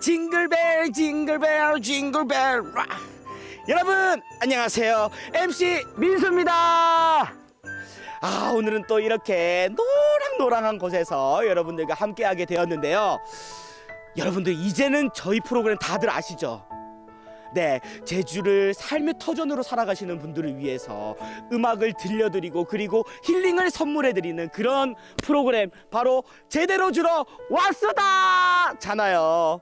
징글벨 징글벨 징글벨. 락. 여러분 안녕하세요. MC 민수입니다. 아 오늘은 또 이렇게 노랑노랑한 곳에서 여러분들과 함께하게 되었는데요. 여러분들 이제는 저희 프로그램 다들 아시죠? 네, 제주를 삶의 터전으로 살아가시는 분들을 위해서 음악을 들려드리고 그리고 힐링을 선물해드리는 그런 프로그램 바로 제대로 주러 왔어다 잖아요.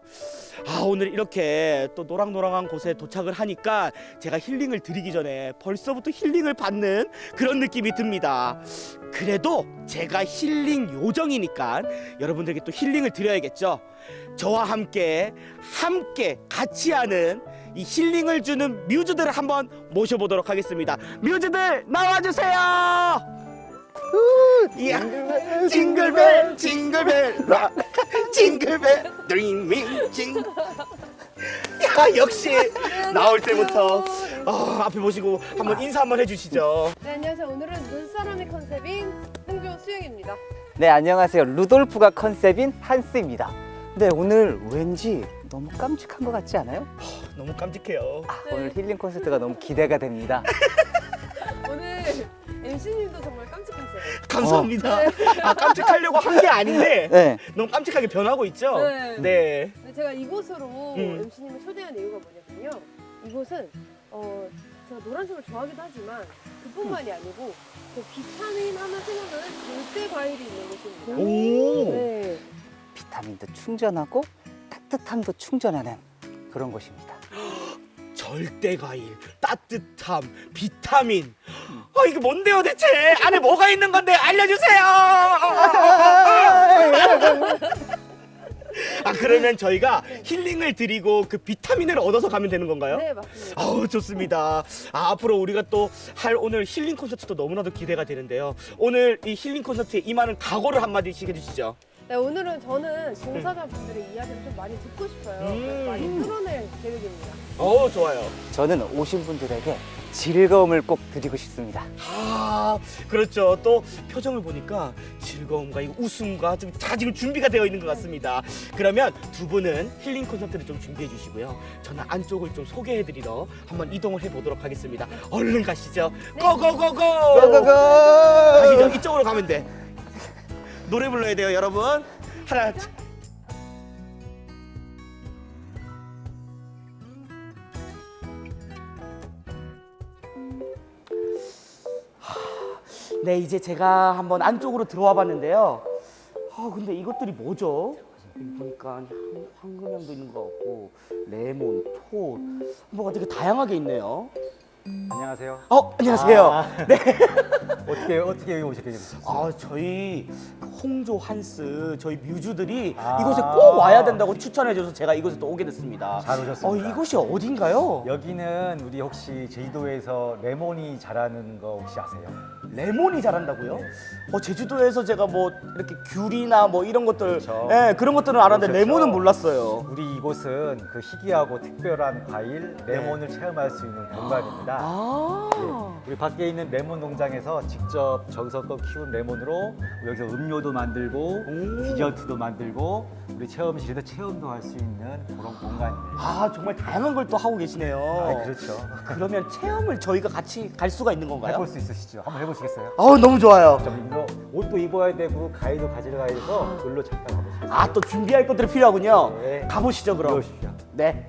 아 오늘 이렇게 또 노랑노랑한 곳에 도착을 하니까 제가 힐링을 드리기 전에 벌써부터 힐링을 받는 그런 느낌이 듭니다. 그래도 제가 힐링 요정이니까 여러분들에게 또 힐링을 드려야겠죠. 저와 함께 함께 같이 하는 이 힐링을 주는 뮤즈들을 한번 모셔보도록 하겠습니다. 뮤즈들 나와주세요. 우, 이야, 징글벨, 징글벨, 락, 징글벨, 드리밍, 징. 야, 역시 나올 때부터 어, 앞에 보시고 한번 인사 한번 해주시죠. 네, 안녕하세요. 오늘은 눈사람이 컨셉인 흥조 수영입니다. 네 안녕하세요 루돌프가 컨셉인 한스입니다 네 오늘 왠지 너무 깜찍한 것 같지 않아요? 너무 깜찍해요. 아, 네. 오늘 힐링 콘서트가 너무 기대가 됩니다 MC님도 정말 깜찍하세요. 감사합니다. 아, 깜찍하려고 한 게 아닌데 네 너무 깜찍하게 변하고 있죠? 네. 네. 네, 제가 이곳으로 음. MC님을 초대한 이유가 뭐냐면요. 이곳은 어, 제가 노란색을 좋아하기도 하지만 그뿐만이 아니고 그 비타민 하면 생각나는 절대 과일이 있는 곳입니다. 오. 네. 비타민도 충전하고 따뜻함도 충전하는 그런 곳입니다 절대 과일, 따뜻함, 비타민. 아 이게 뭔데요 대체? 안에 뭐가 있는 건데 알려주세요. 아 그러면 저희가 힐링을 드리고 그 비타민을 얻어서 가면 되는 건가요? 네, 맞습니다. 아우 좋습니다. 아, 앞으로 우리가 또 할 오늘 힐링 콘서트도 너무나도 기대가 되는데요. 오늘 이 힐링 콘서트에 임하는 각오를 한 마디씩 해주시죠. 네, 오늘은 저는 종사자분들의 이야기를 좀 많이 듣고 싶어요. 그래서 음. 많이 끌어낼 계획입니다. 어 좋아요. 저는 오신 분들에게 즐거움을 꼭 드리고 싶습니다 아 그렇죠. 또 표정을 보니까 즐거움과 이 웃음과 좀 다 지금 준비가 되어 있는 것 같습니다. 그러면 두 분은 힐링 콘서트를 좀 준비해 주시고요. 저는 안쪽을 좀 소개해 드리러 한번 이동을 해 보도록 하겠습니다. 얼른 가시죠. 고고고고. 고고고 가시죠. 이쪽으로 가면 돼. 노래 불러야 돼요, 여러분. 하나. 둘. 네, 이제 제가 한번 안쪽으로 들어와 봤는데요. 아, 근데 이것들이 뭐죠? 여기 보니까 향- 황금향도 있는 것 같고 레몬, 톳, 뭐가 되게 다양하게 있네요. 안녕하세요. 어, 안녕하세요. 아. 네. 어떻게 어떻게 여기 오시게 됐어요? 아 저희 그 홍조 한스 저희 뮤즈들이 아. 이곳에 꼭 와야 된다고 추천해줘서 제가 이곳에 또 오게 됐습니다. 잘 오셨습니다. 어 이곳이 어딘가요? 여기는 우리 혹시 제주도에서 레몬이 자라는 거 혹시 아세요? 레몬이 자란다고요? 네. 어 제주도에서 제가 뭐 이렇게 귤이나 뭐 이런 것들, 그렇죠. 예 그런 것들은 알았는데 그렇죠. 레몬은 몰랐어요. 우리 이곳은 그 희귀하고 특별한 과일 레몬을 체험할 수 있는 공간입니다. 아, 우리 밖에 있는 레몬 농장에서 직접 정성껏 키운 레몬으로 여기서 음료도 만들고 오. 디저트도 만들고 우리 체험실에서 체험도 할 수 있는 그런 공간이에요. 아 정말 다양한 걸 또 하고 계시네요. 아, 그렇죠. 그러면 체험을 저희가 같이 갈 수가 있는 건가요? 해볼 수 있으시죠? 한번 해보 시겠어요? 아 너무 좋아요. 좀 이거 옷도 입어야 되고 가위도 가지러 가야 돼서 놀러 잠깐 가보시겠어요? 아 또 준비할 것들이 필요하군요. 네. 가보시죠 그럼. 들어오십시오. 네.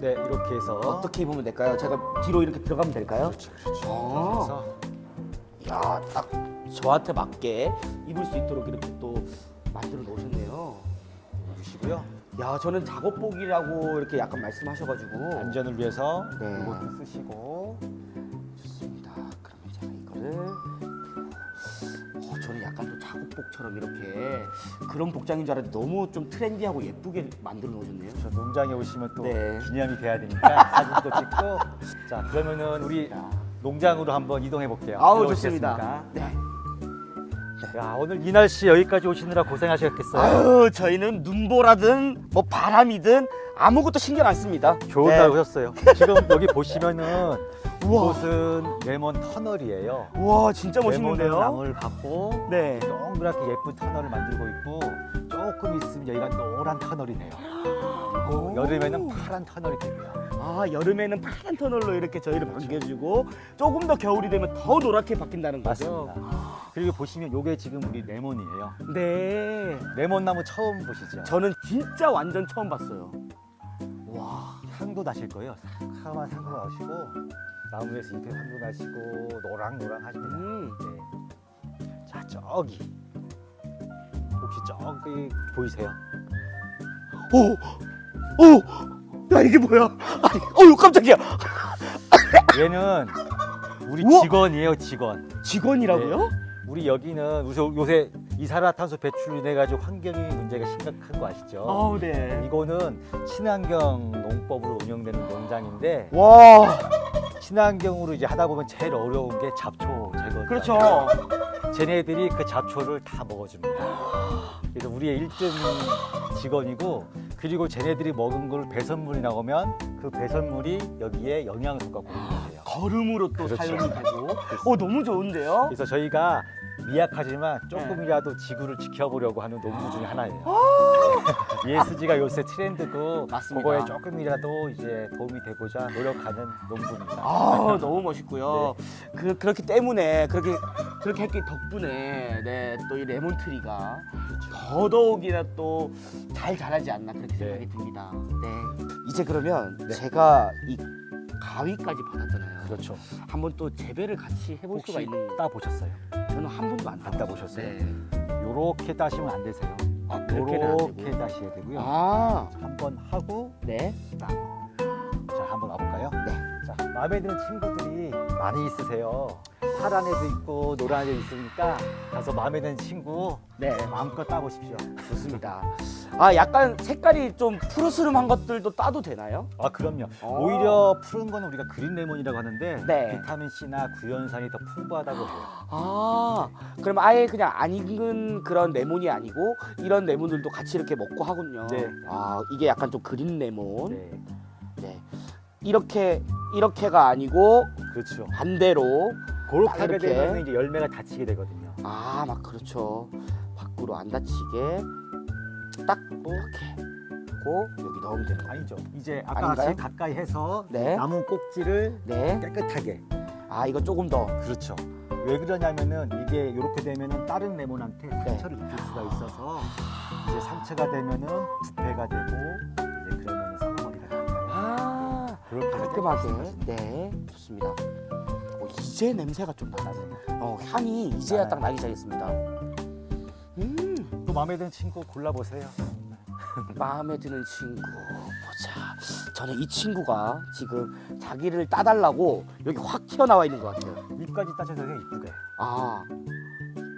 네, 이렇게 해서 어떻게 입으면 될까요? 제가 뒤로 이렇게 들어가면 될까요? 그렇죠. 아. 그래서 야, 딱 저한테 맞게 입을 수 있도록 이렇게 또 만들어 놓으셨네요. 주시고요. 야, 저는 작업복이라고 이렇게 약간 말씀하셔가지고 안전을 위해서 네. 이것도 쓰시고 좋습니다. 그러면 제가 이거를 어, 저는 약간 또 작업복처럼 이렇게 그런 복장인 줄 알았는데 너무 좀 트렌디하고 예쁘게 만들어 놓으셨네요. 저 농장에 오시면 또 네. 기념이 돼야 되니까 사진도 찍고 자 그러면은 우리 농장으로 한번 이동해 볼게요. 아우 들어오시겠습니까? 좋습니다. 네. 야 오늘 이 날씨 여기까지 오시느라 고생하셨겠어요. 아유 저희는 눈보라든 뭐 바람이든 아무것도 신경 안 씁니다. 좋은 네. 날 오셨어요. 지금 여기 보시면은 우와. 이곳은 레몬 터널이에요. 우와 진짜 레몬 멋있는데요. 나무를 받고 네. 동그랗게 예쁜 터널을 만들고 있고 조금 있으면 여기가 노란 터널이 돼요. 그리고 오. 여름에는 파란 터널이 되고요. 아 여름에는 파란 터널로 이렇게 저희를 반겨주고 조금 더 겨울이 되면 더 노랗게 바뀐다는 거죠. 맞습니다. 그리고 보시면 요게 지금 우리 레몬이에요. 네. 레몬 나무 처음 보시죠? 저는 진짜 완전 처음 봤어요. 와. 향도 나실 거예요. 상큼한 향도 나시고 나무에서 잎에 향도 나시고 노랑노랑 하십니다. 음. 네. 자 저기 혹시 저기 보이세요? 오. 오. 야 이게 뭐야? 아니, 어유 깜짝이야. 얘는 우리 우와! 직원이에요 직원. 직원이라고요? 우리 여기는 요새, 요새 이산화탄소 배출로 인해 가지고 환경이 문제가 심각한 거 아시죠? 아우 네. 이거는 친환경 농법으로 운영되는 농장인데 와. 친환경으로 이제 하다 보면 제일 어려운 게 잡초 제거. 그렇죠. 쟤네들이 그 잡초를 다 먹어줍니다. 그래서 우리의 일등 직원이고 그리고 쟤네들이 먹은 걸 배설물이 나오면 그 배설물이 여기에 영양소가 공급돼요. 걸음으로 또 그렇죠. 사용이 되고. 어 너무 좋은데요? 그래서 저희가 미약하지만 조금이라도 지구를 지켜보려고 하는 농부 중에 하나예요. ESG가 요새 트렌드고 맞습니다. 그거에 조금이라도 이제 도움이 되고자 노력하는 농부입니다. 아 너무 멋있고요. 그 그렇기 때문에 그렇게 그렇게 했기 덕분에 네 또 이 레몬 트리가 더더욱이나 또 잘 자라지 않나 그렇게 네. 생각이 듭니다. 네. 이제 그러면 네. 제가 이 가위까지 받았잖아요. 그렇죠. 한번 또 재배를 같이 해볼 수가 혹시 있는. 따 보셨어요? 저는 한 번도 안 안 따봤어요. 따보셨어요? 네. 요렇게 따시면 안 되세요. 아 그렇게는 안 요렇게 되고요. 따셔야 되고요. 아 한번 하고 네. 자 한번 와볼까요? 네. 자 마음에 드는 친구들이 많이 있으세요. 파란 애도 있고 노란 애도 있으니까 가서 마음에 드는 친구 네. 마음껏 따보십시오. 좋습니다. 아 약간 색깔이 좀 푸르스름한 것들도 따도 되나요? 아 그럼요. 어. 오히려 푸른 거는 우리가 그린 레몬이라고 하는데 네. 비타민 C나 구연산이 더 풍부하다고 해요. 아, 그럼 아예 그냥 안 익은 그런 레몬이 아니고 이런 레몬들도 같이 이렇게 먹고 하군요. 네. 아, 이게 약간 좀 그린 레몬. 네, 네. 이렇게 이렇게가 아니고 그렇죠. 반대로 그렇게 딱 하게 이렇게. 되면 이제 열매가 닫히게 되거든요. 아, 막 그렇죠. 밖으로 안 다치게 딱 이렇게 하고 여기 넣으면 되는 거예요. 아니죠. 이제 아까 아닌가요? 같이 가까이 해서 네. 나무 꼭지를 네. 깨끗하게. 아, 이거 조금 더. 그렇죠. 왜 그러냐면은 이게 이렇게 되면은 다른 레몬한테 네. 상처를 입힐 수가 있어서 이제 상처가 되면은 부패가 되고 이제 그러면은 썩어버리가 됩니다. 아, 그렇게 깔끔하게. 네. 좋습니다. 어, 이제 냄새가 좀 나네요. 어, 향이 이제야 나요. 딱 나기 시작했습니다. 음, 또 마음에 드는 친구 골라보세요. 마음에 드는 친구 보자. 저는 이 친구가 지금 자기를 따달라고 여기 확 튀어나와 있는 것 같아요. 입까지 따셔서 되게 이쁘게. 아,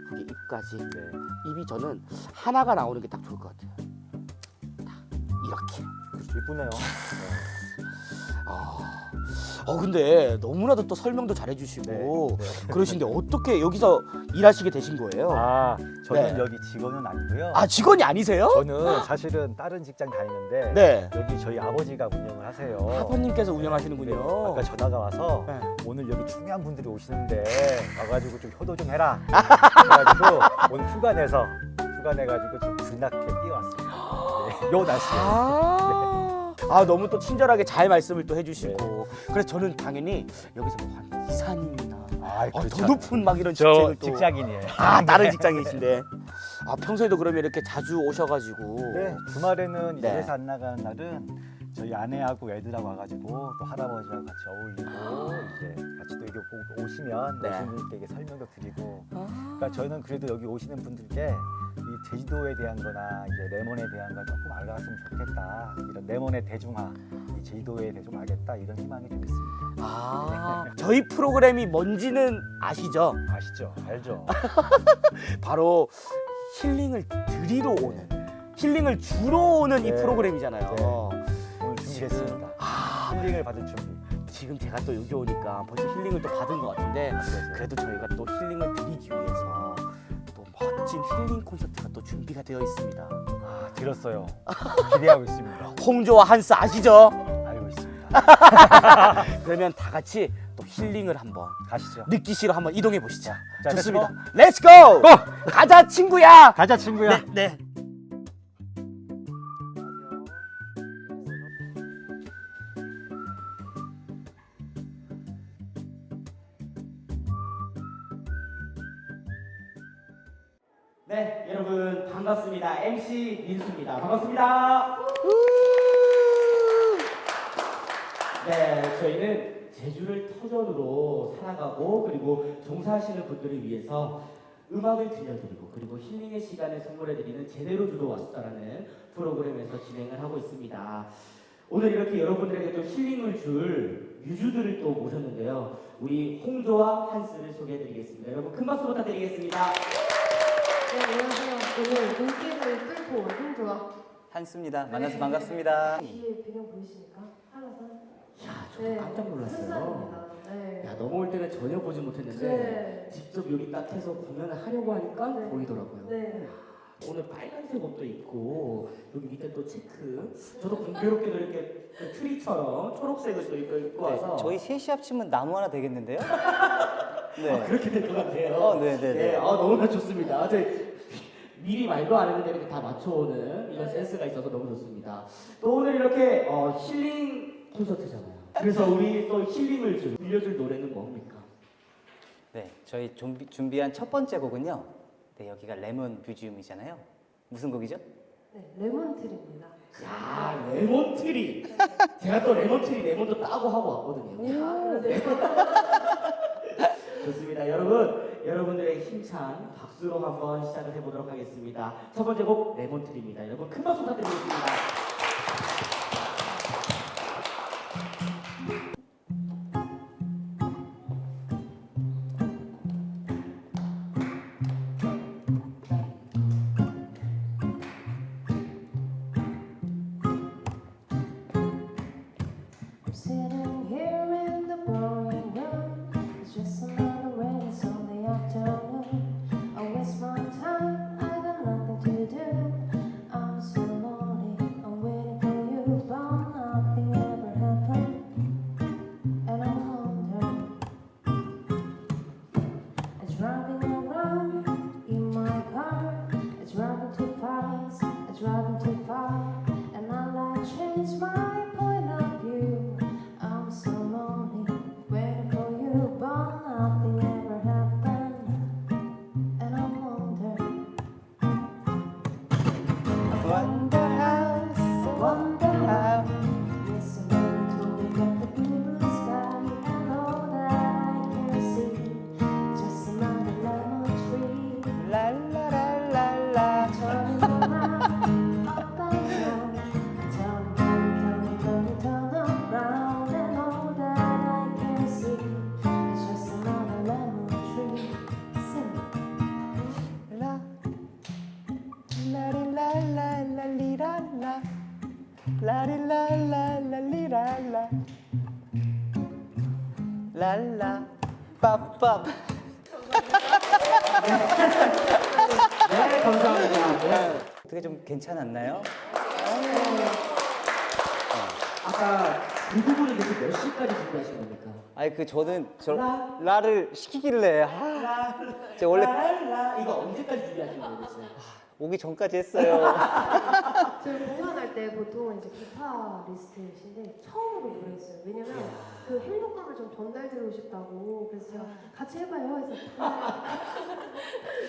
그게 입까지. 네. 입이 저는 하나가 나오는 게 딱 좋을 것 같아요. 딱 이렇게. 이쁘네요. 아, 어 근데 너무나도 또 설명도 잘해주시고 네, 네. 그러신데 어떻게 여기서 일하시게 되신 거예요? 아, 저는 네. 여기 직원은 아니고요. 아 직원이 아니세요? 저는 사실은 다른 직장 다니는데 네. 여기 저희 아버지가 운영을 하세요. 아버님께서 네, 운영하시는군요. 아까 전화가 와서 네. 오늘 여기 중요한 분들이 오시는데 와가지고 좀 효도 좀 해라. 그래가지고 오늘 휴가 내서 휴가 내가지고 지금 불나게 뛰어왔습니다. 네, 요 날씨에. 아, 아 너무 또 친절하게 잘 말씀을 또 해주시고. 그래서 저는 당연히 여기서 뭐한 이사님이나 아, 어, 더 높은 막 이런 저 직책을 또. 직장인이에요. 아 다른 직장이신데. 아 평소에도 그러면 이렇게 자주 오셔가지고. 네, 주말에는 이제 네. 회사 안 나가는 날은 저희 아내하고 애들하고 와가지고 또 할아버지하고 같이 어울리고 이제 같이 또 이렇게 오- 오시면 네. 오신 분들께 설명도 드리고. 아, 그러니까 저는 그래도 여기 오시는 분들께 이 제주도에 대한 거나 이제 레몬에 대한 걸 조금 알아갔으면 좋겠다. 이런 레몬의 대중화 이 제주도에 대해 좀 알겠다. 이런 희망이 좀 있습니다. 아 저희 프로그램이 뭔지는 아시죠? 아시죠? 알죠. 바로 힐링을 드리러 오는 힐링을 주러 오는 이 네. 프로그램이잖아요. 네. 오늘 준비했습니다. 아 힐링을 받을 준비. 지금 제가 또 여기 오니까 벌써 힐링을 또 받은 것 같은데 그래서 그래도 저희가 또 힐링을 드리기 위해서 또 멋진 힐링 콘서트가 또 준비가 되어 있습니다. 아, 들었어요. 기대하고 있습니다. 홍조와 한스 아시죠? 알고 있습니다. 그러면 다 같이 또 힐링을 한번 가시죠. 느끼시러 한번 이동해 보시죠. 자, 좋습니다. 렛츠고. 렛츠 고! 고! 가자 친구야. 가자 친구야. 네, 네. 네, MC 민수입니다. 반갑습니다. 네, 저희는 제주를 터전으로 살아가고 그리고 종사하시는 분들을 위해서 음악을 들려드리고 그리고 힐링의 시간을 선물해드리는 제대로 주도 왔다라는 프로그램에서 진행을 하고 있습니다. 오늘 이렇게 여러분들에게 또 힐링을 줄 유주들을 또 모셨는데요. 우리 홍조와 한스를 소개해드리겠습니다. 여러분 큰 박수 부탁드리겠습니다. 네, 안녕하세요. 오늘 눈길을 뚫고 온 홍조와 한스입니다. 만나서 반갑습니다. 뒤에 배경 보이십니까? 하나산. 야, 저도 깜짝 놀랐어요. 네. 야, 넘어올 때는 전혀 보지 못했는데 네. 직접 여기 딱 해서 공연을 하려고 하니까 네. 보이더라고요. 네. 오늘 빨간색 옷도 입고 여기 밑에 또 체크. 저도 공교롭게도 이렇게 그 트리처럼 초록색을 또 입고, 입고 네, 와서 저희 셋이 합치면 나무 하나 되겠는데요? 아, 네. 그렇게 될 것 같아요. 어, 네, 네, 네. 아, 너무나 좋습니다. 저희 미리 말도 안 했는데 이렇게 다 맞춰오는 이런 센스가 있어서 너무 좋습니다. 또 오늘 이렇게 어, 힐링 콘서트잖아요. 그래서 우리 또 힐링을 좀 들려줄 노래는 뭡니까? 네, 저희 준비, 준비한 첫 번째 곡은요. 네, 여기가 레몬 뮤지엄이잖아요. 무슨 곡이죠? 네, 레몬트리입니다. 야 레몬트리. 제가 또 레몬트리 레몬도 따고 하고 왔거든요. 아, 그러세요? 좋습니다. 여러분, 여러분들의 힘찬 박수로 한번 시작을 해보도록 하겠습니다. 첫 번째 곡 레몬트리입니다. 여러분 큰 박수 부탁드리겠습니다. 랄라. 빠빠. 네, 감사합니다. 네. 어떻게 좀 괜찮았나요? 아까 그 부분은 대체 몇 시까지 준비하신 겁니까? 아니 그 저는 저 라. 라를 시키길래 아, 라, 제가 원래 라, 이거 언제까지 준비하신 거예요, 대체? 오기 전까지 했어요. 저희 공연할 때 보통 이제 기타리스트이신데 처음으로 노래했어요. 왜냐면 그 행복감을 좀 전달드리고 싶다고 그래서 제가 같이 해봐요 해서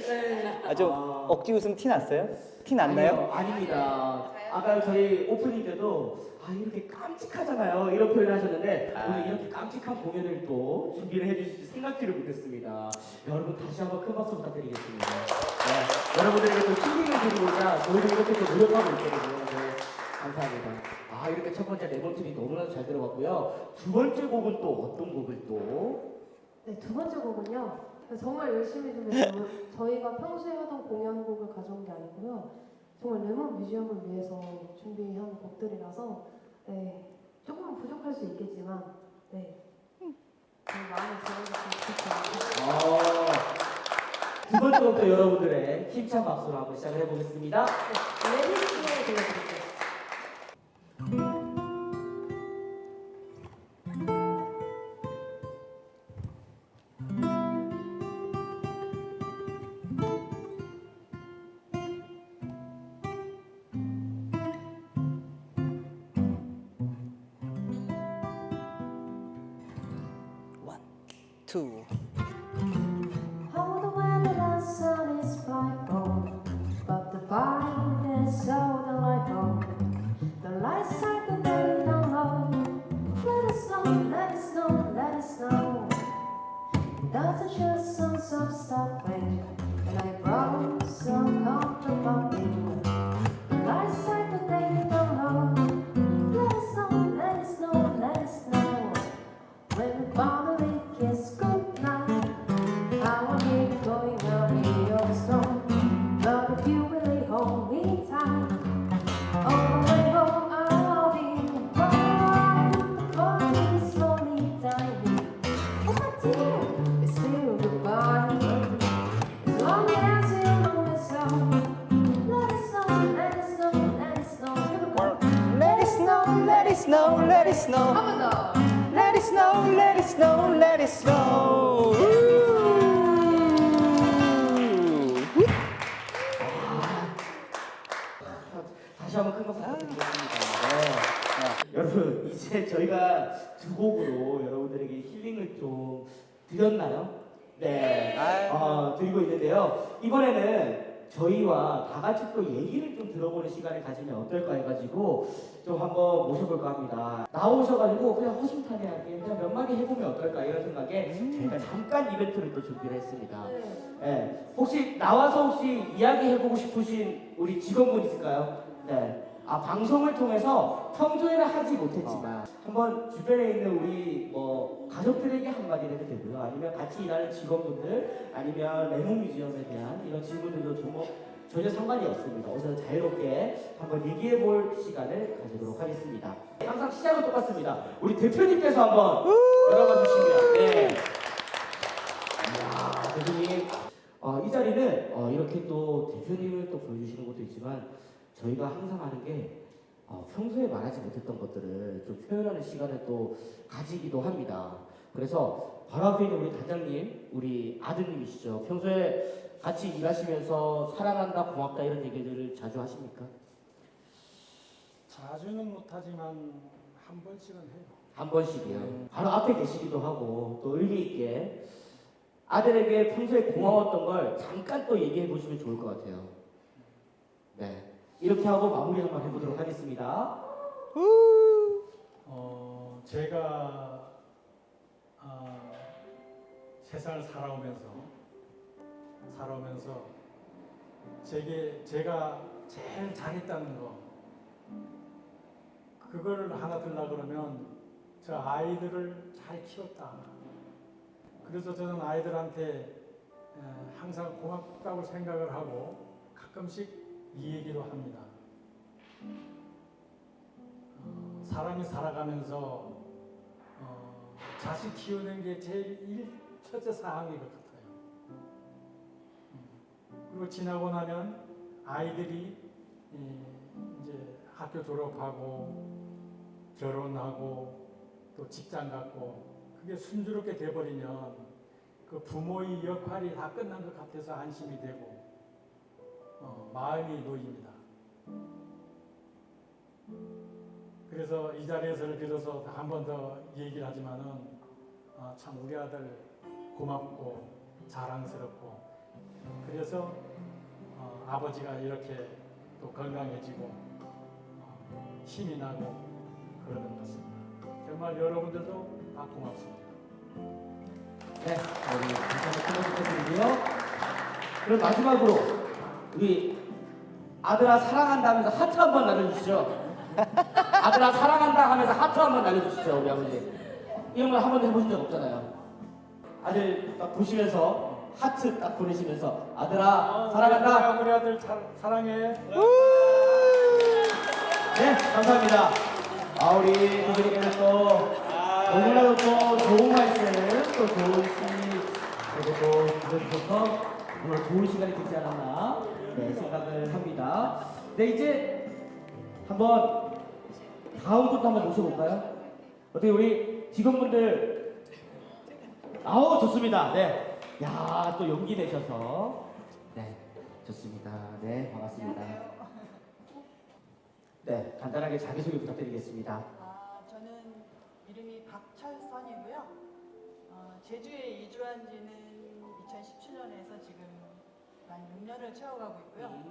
네. 아좀 아. 억지 웃음 티 났어요? 티 났나요? 아니요, 아닙니다. 아까 저희 오프닝 때도 아 이렇게 깜찍하잖아요 이런 표현을 하셨는데 아. 오늘 이렇게 깜찍한 공연을 또 준비를 해주실지 생각지를 못했습니다. 여러분 다시 한번 큰 박수 부탁드리겠습니다. 네, 여러분들에게 또 힐링을 드리고자 저희도 이렇게 또 노력하고 있거든요. 네, 감사합니다. 아 이렇게 첫 번째 레몬트리 너무나도 잘 들어봤고요. 두 번째 곡은 또 어떤 곡을 또? 네, 두 번째 곡은요. 정말 열심히 준비해서 저희가 평소에 하던 공연곡을 가져온 게 아니고요. 정말 레몬 뮤지엄을 위해서 준비한 곡들이라서 네, 조금은 부족할 수 있겠지만 네, 마음에 들어주시면 좋겠습니다. 어, 두 번째 곡도 또 여러분들의 힘찬 박수로 한번 시작을 해보겠습니다. 레디스로 들려드릴게요. 원, 투. 곡으로 여러분들에게 힐링을 좀 드렸나요? 네, 어, 드리고 있는데요. 이번에는 저희와 다 같이 또 얘기를 좀 들어보는 시간을 가지면 어떨까 해가지고 좀 한번 모셔볼까 합니다. 나오셔가지고 그냥 허심탄회하게 그냥 몇 마디 해보면 어떨까 이런 생각에 저희가 잠깐 이벤트를 또 준비를 했습니다. 네. 네. 혹시 나와서 혹시 이야기해보고 싶으신 우리 직원분 있을까요? 네. 아 방송을 통해서 평소에는 하지 못했지만 한번 주변에 있는 우리 뭐 가족들에게 한마디 해도 되고요. 아니면 같이 일하는 직원분들 아니면 레몬 뮤지엄에 대한 이런 질문들도 좀뭐 전혀 상관이 없습니다. 어서 자유롭게 한번 얘기해 볼 시간을 가지도록 하겠습니다. 항상 시작은 똑같습니다. 우리 대표님께서 한번 열어봐 주시면 네. 이야, 대표님. 어, 이 자리는 어, 이렇게 또 대표님을 또 보여주시는 것도 있지만 저희가 항상 하는 게 어, 평소에 말하지 못했던 것들을 좀 표현하는 시간을 또 가지기도 합니다. 그래서 바로 앞에 있는 우리 단장님, 우리 아드님이시죠. 평소에 같이 일하시면서 사랑한다, 고맙다 이런 얘기들을 자주 하십니까? 자주는 못하지만 한 번씩은 해요. 한 번씩이요. 바로 앞에 계시기도 하고 또 의미 있게 아들에게 평소에 고마웠던 걸 잠깐 또 얘기해 보시면 좋을 것 같아요. 네. 이렇게 하고 마무리 한번 해보도록 하겠습니다. 어, 제가 아, 세상을 살아오면서 살아오면서 제게 제가 제일 잘했다는 거 그걸 하나 들라 그러면 저 아이들을 잘 키웠다. 그래서 저는 아이들한테 에, 항상 고맙다고 생각을 하고 가끔씩 이 얘기도 합니다. 어, 사람이 살아가면서 어, 자식 키우는 게 제일 일, 첫째 사항인 것 같아요. 음, 그리고 지나고 나면 아이들이 이, 이제 학교 졸업하고 결혼하고 또 직장 갖고 그게 순조롭게 돼버리면 그 부모의 역할이 다 끝난 것 같아서 안심이 되고 어, 마음이 놓입니다. 그래서 이 자리에서 빌어서 한 번 더 얘기를 하지만은 어, 참 우리 아들 고맙고 자랑스럽고 그래서 어, 아버지가 이렇게 또 건강해지고 어, 힘이 나고 그러는 것 같습니다. 정말 여러분들도 다 고맙습니다. 네, 우리 박수 부탁드리고요. 그럼 마지막으로 우리 아들아 사랑한다 하면서 하트 한 번 날려주시죠. 아들아 사랑한다 하면서 하트 한 번 날려주시죠, 우리 아버지. 이런 걸 한 번도 해보신 적 없잖아요. 아들 딱 보시면서 하트 딱 보내시면서 아들아 사랑한다. 우리 아들 잘, 사랑해. 네, 감사합니다. 아, 우리 부모님께서 또 너무나도 또 좋은 말씀, 또 좋은 시, 그리고 또 들려주셔서 오늘 좋은 시간이 되지 않았나 네, 생각을 합니다. 네 이제 한번 다음 분도 한번 모셔볼까요? 어떻게 우리 직원분들 아우 좋습니다. 네. 야, 또 용기 내셔서. 네. 좋습니다. 네, 반갑습니다. 네, 간단하게 자기 소개 부탁드리겠습니다. 아, 저는 이름이 박철선이고요. 어, 제주에 이주한 지는 2017년에서 지금 만 6년을 채워가고 있고요.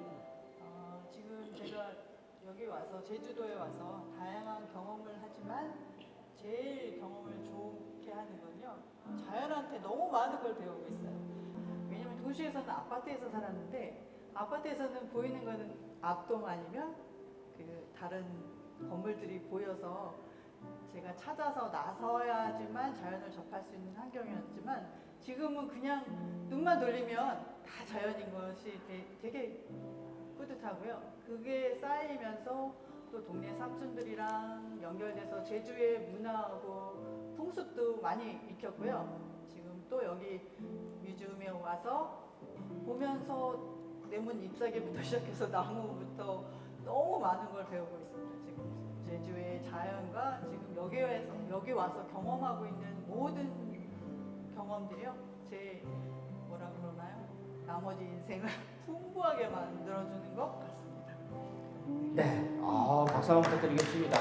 어, 지금 제가 여기 와서 제주도에 와서 다양한 경험을 하지만 제일 경험을 좋게 하는 건요. 자연한테 너무 많은 걸 배우고 있어요. 왜냐면 도시에서는 아파트에서 살았는데 아파트에서는 보이는 거는 앞동 아니면 그 다른 건물들이 보여서 제가 찾아서 나서야지만 자연을 접할 수 있는 환경이었지만 지금은 그냥 눈만 돌리면 다 자연인 것이 되- 되게 뿌듯하고요. 그게 쌓이면서 또 동네 삼촌들이랑 연결돼서 제주의 문화하고 풍습도 많이 익혔고요. 지금 또 여기 뮤지엄에 와서 보면서 내문 잎사귀부터 시작해서 나무부터 너무 많은 걸 배우고 있습니다. 지금 제주의 자연과 지금 여기 와서 여기 와서 경험하고 있는 모든 경험들이요. 제 뭐라 그러나요? 나머지 인생을 풍부하게 만들어주는 것 같습니다. 네, 아, 박수 한번 부탁드리겠습니다.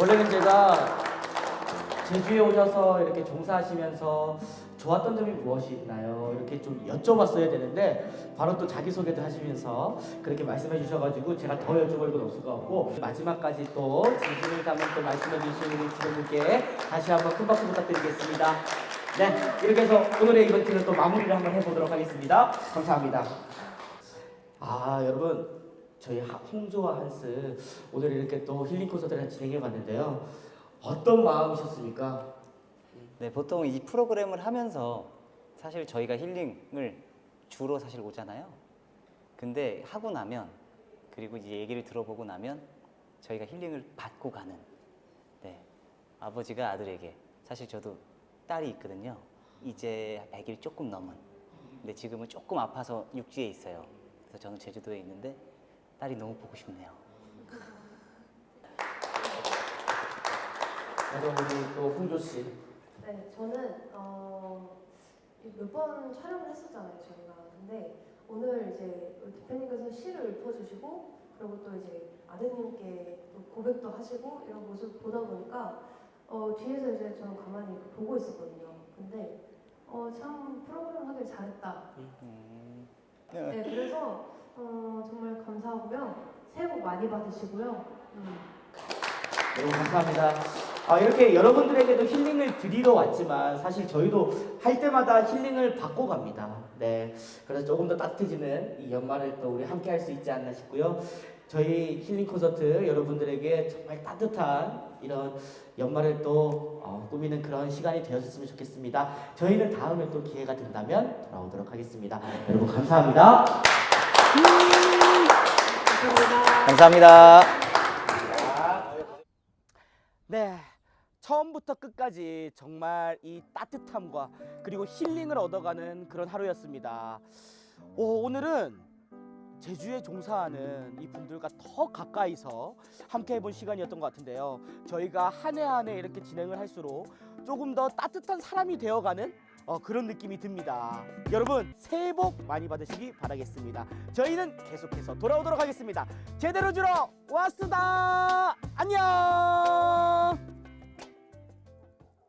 원래는 제가 제주에 오셔서 이렇게 종사하시면서 좋았던 점이 무엇이 있나요? 이렇게 좀 여쭤봤어야 되는데 바로 또 자기소개도 하시면서 그렇게 말씀해 주셔가지고 제가 더 여쭤볼 건 없을 것 같고 마지막까지 또 진심을 담은 또 말씀해 주신 우리 주장님께 다시 한번 큰 박수 부탁드리겠습니다. 네, 이렇게 해서 오늘의 이벤트는 또 마무리를 한번 해보도록 하겠습니다. 감사합니다. 아, 여러분 저희 하- 홍조와 한스 오늘 이렇게 또 힐링 콘서트를 진행해 봤는데요. 어떤 마음이셨습니까? 네, 보통 이 프로그램을 하면서 사실 저희가 힐링을 주로 사실 오잖아요. 근데 하고 나면 그리고 이제 얘기를 들어보고 나면 저희가 힐링을 받고 가는 네, 아버지가 아들에게 사실 저도 딸이 있거든요. 이제 100일 조금 넘은. 근데 지금은 조금 아파서 육지에 있어요. 그래서 저는 제주도에 있는데 딸이 너무 보고 싶네요. 그래서 우리 또 홍조 씨. 네, 저는 어, 몇 번 촬영을 했었잖아요, 저희가. 근데 오늘 이제 우리 대표님께서 시를 읊어주시고 그리고 또 이제 아드님께 또 고백도 하시고 이런 모습 보다 보니까 어, 뒤에서 이제 저는 가만히 이렇게 보고 있었거든요. 근데 어, 참 프로그램 하길 잘했다. 음, 네, 그래서 어, 정말 감사하고요. 새해 복 많이 받으시고요. 음, 여러분 감사합니다. 아, 이렇게 여러분들에게도 힐링을 드리러 왔지만 사실 저희도 할 때마다 힐링을 받고 갑니다. 네, 그래서 조금 더 따뜻해지는 이 연말을 또 우리 함께 할 수 있지 않나 싶고요. 저희 힐링 콘서트 여러분들에게 정말 따뜻한 이런 연말을 또 어, 꾸미는 그런 시간이 되었으면 좋겠습니다. 저희는 다음에 또 기회가 된다면 돌아오도록 하겠습니다. 여러분 감사합니다. 감사합니다. 네. 처음부터 끝까지 정말 이 따뜻함과 그리고 힐링을 얻어가는 그런 하루였습니다. 오, 오늘은 제주에 종사하는 이 분들과 더 가까이서 함께 해본 시간이었던 것 같은데요. 저희가 한 해 한 해 이렇게 진행을 할수록 조금 더 따뜻한 사람이 되어가는 어, 그런 느낌이 듭니다. 여러분 새해 복 많이 받으시기 바라겠습니다. 저희는 계속해서 돌아오도록 하겠습니다. 제대로 주러 왔습니다. 안녕.